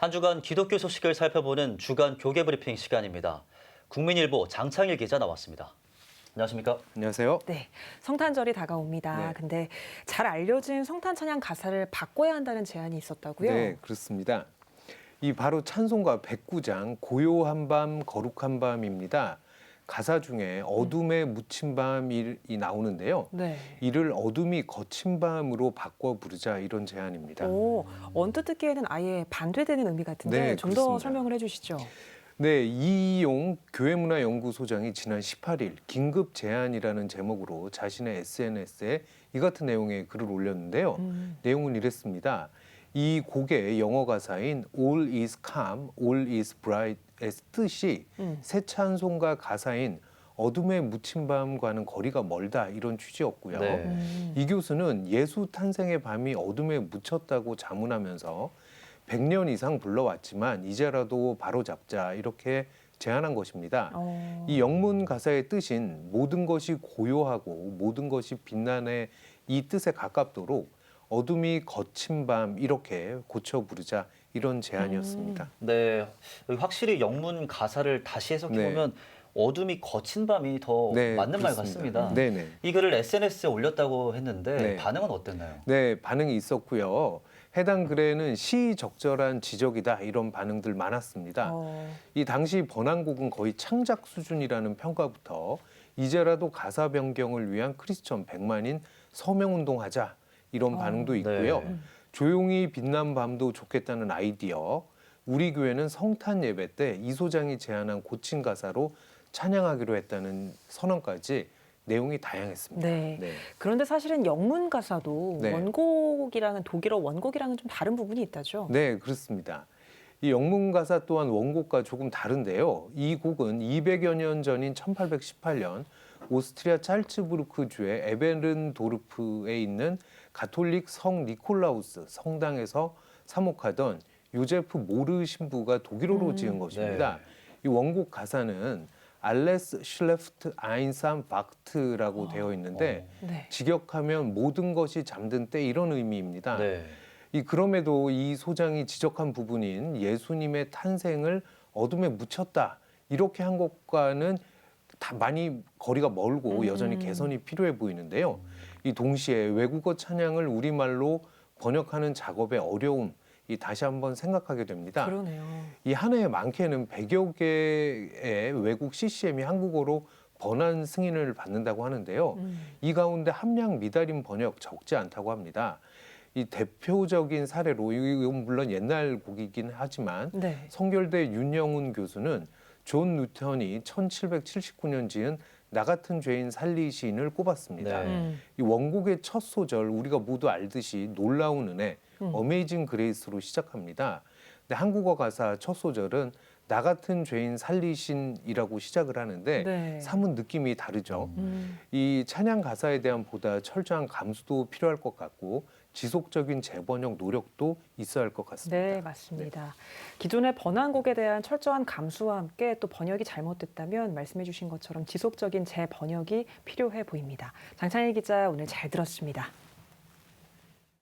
한 주간 기독교 소식을 살펴보는 주간 교계 브리핑 시간입니다. 국민일보 장창일 기자 나왔습니다. 안녕하십니까? 안녕하세요. 네, 성탄절이 다가옵니다. 네. 근데 잘 알려진 성탄 찬양 가사를 바꿔야 한다는 제안이 있었다고요? 네, 그렇습니다. 이 바로 찬송가 109장 고요한 밤 거룩한 밤입니다. 가사 중에 어둠에 묻힌 밤이 나오는데요. 네. 이를 어둠이 거친 밤으로 바꿔 부르자 이런 제안입니다. 오, 언뜻 듣기에는 아예 반대되는 의미 같은데 네, 좀 더 그렇습니다. 설명을 해주시죠. 네, 이용 교회문화연구소장이 지난 18일 긴급 제안이라는 제목으로 자신의 SNS에 이 같은 내용의 글을 올렸는데요. 음, 내용은 이랬습니다. 이 곡의 영어 가사인 All is calm, All is bright의 뜻이 음. 새 찬송가 가사인 어둠에 묻힌 밤과는 거리가 멀다 이런 취지였고요. 네. 음. 이 교수는 예수 탄생의 밤이 어둠에 묻혔다고 자문하면서 100년 이상 불러왔지만 이제라도 바로 잡자 이렇게 제안한 것입니다. 어, 이 영문 가사의 뜻인 모든 것이 고요하고 모든 것이 빛나네 이 뜻에 가깝도록 어둠이 거친 밤 이렇게 고쳐 부르자 이런 제안이었습니다. 네, 확실히 영문 가사를 다시 해석해 보면 어둠이 거친 밤이 더 네, 맞는 말 그렇습니다. 같습니다. 네네. 이 글을 SNS에 올렸다고 했는데 네. 반응은 어땠나요? 네, 반응이 있었고요. 해당 글에는 시적절한 지적이다 이런 반응들 많았습니다. 어, 이 당시 번안곡은 거의 창작 수준이라는 평가부터 이제라도 가사 변경을 위한 크리스천 100만인 서명 운동하자 이런 어. 반응도 있고요. 네. 조용히 빛난 밤도 좋겠다는 아이디어. 우리 교회는 성탄 예배 때 이 소장이 제안한 고친 가사로 찬양하기로 했다는 선언까지 내용이 다양했습니다. 네. 그런데 사실은 영문 가사도 네. 원곡이랑은 독일어 원곡이랑은 좀 다른 부분이 있다죠. 네, 그렇습니다. 이 영문 가사 또한 원곡과 조금 다른데요. 이 곡은 200여 년 전인 1818년 오스트리아 찰츠부르크 주의 에베른도르프에 있는 가톨릭 성 니콜라우스 성당에서 사목하던 요제프 모르 신부가 독일어로 음. 지은 것입니다. 네. 이 원곡 가사는 알레스 슐레프트 아인산 박트라고 아, 되어 있는데 네. 직역하면 모든 것이 잠든 때 이런 의미입니다. 네. 이 그럼에도 이 소장이 지적한 부분인 예수님의 탄생을 어둠에 묻혔다 이렇게 한 것과는 다 많이 거리가 멀고 음. 여전히 개선이 필요해 보이는데요. 이 동시에 외국어 찬양을 우리말로 번역하는 작업의 어려움 이 다시 한번 생각하게 됩니다. 그러네요. 이 한 해에 많게는 100여 개의 외국 CCM이 한국어로 번안 승인을 받는다고 하는데요. 음. 이 가운데 함량 미달인 번역 적지 않다고 합니다. 이 대표적인 사례로 이건 물론 옛날 곡이긴 하지만 네. 성결대 윤영훈 교수는 존 뉴턴이 1779년 지은 나 같은 죄인 살리 시인을 꼽았습니다. 네. 음. 이 원곡의 첫 소절 우리가 모두 알듯이 놀라운 은혜, 음. 어메이징 그레이스로 시작합니다. 근데 한국어 가사 첫 소절은 나 같은 죄인 살리신이라고 시작을 하는데 네. 사뭇 느낌이 다르죠. 음. 이 찬양 가사에 대한 보다 철저한 감수도 필요할 것 같고 지속적인 재번역 노력도 있어야 할 것 같습니다. 네, 맞습니다. 기존의 번안곡에 대한 철저한 감수와 함께 또 번역이 잘못됐다면 말씀해 주신 것처럼 지속적인 재번역이 필요해 보입니다. 장창일 기자 오늘 잘 들었습니다.